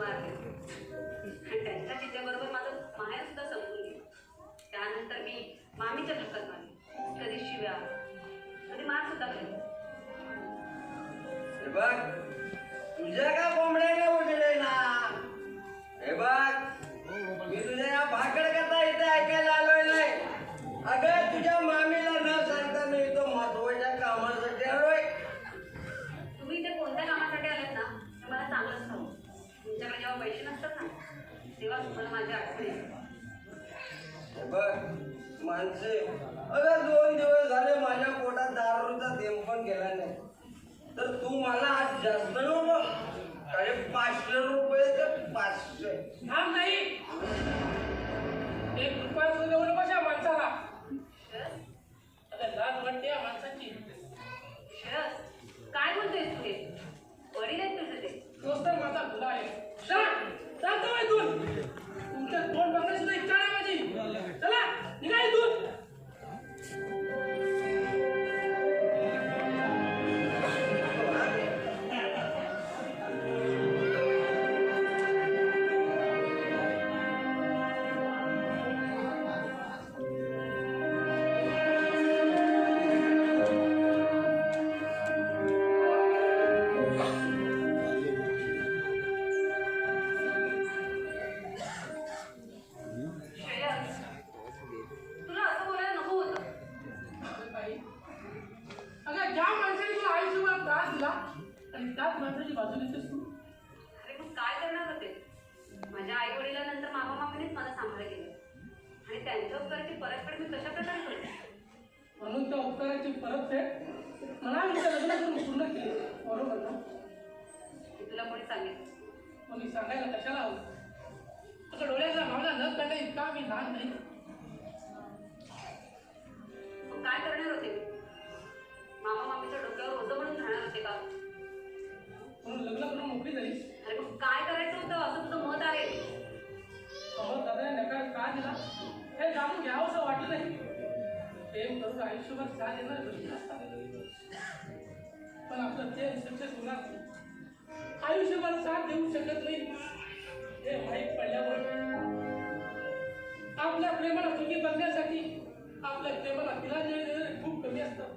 आणि त्यांच्या तिच्याबरोबर माझं माया सुद्धा समजून घेतलं त्यानंतर मी मामीच्या धक्कात मारली. कधी शिव्या? कधी मार सुद्धा केली बघ तुझ्या काय पण माझ्या आठवणी बर माणसे. अरे दोन दिवस झाले माझ्या पोटात दारूचा देम पण गेला नाही. तर तू मला आज जास्त तुला? आणि त्याच माणसाची बाजू तू? अरे मग काय करणार होते? माझ्या आई वडिलांनंतर मामा मामीनेच मला सांभाळ गेलं. आणि त्यांच्या उपकाराची परतफेड मी कशा प्रकारे करते म्हणून त्या उपकाराची परतफेड मला आमच्या लग्नातून पूर्ण केली. बरोबर ना? तुला कोणी सांगितलं मी सांगायला कशाला हवं? तुझ्या डोळ्याचा भावला न कळता इतका मी लहान नाही एवढं आयुष्यभर साथ येणार पण आपलं ते सक्सेस होणार नाही. आयुष्यभर साथ देऊ शकत नाही. हे माहीत पडल्यावर आपल्या प्रेमाला तुम्ही बघण्यासाठी आपल्या प्रेमाला तिला खूप कमी असतं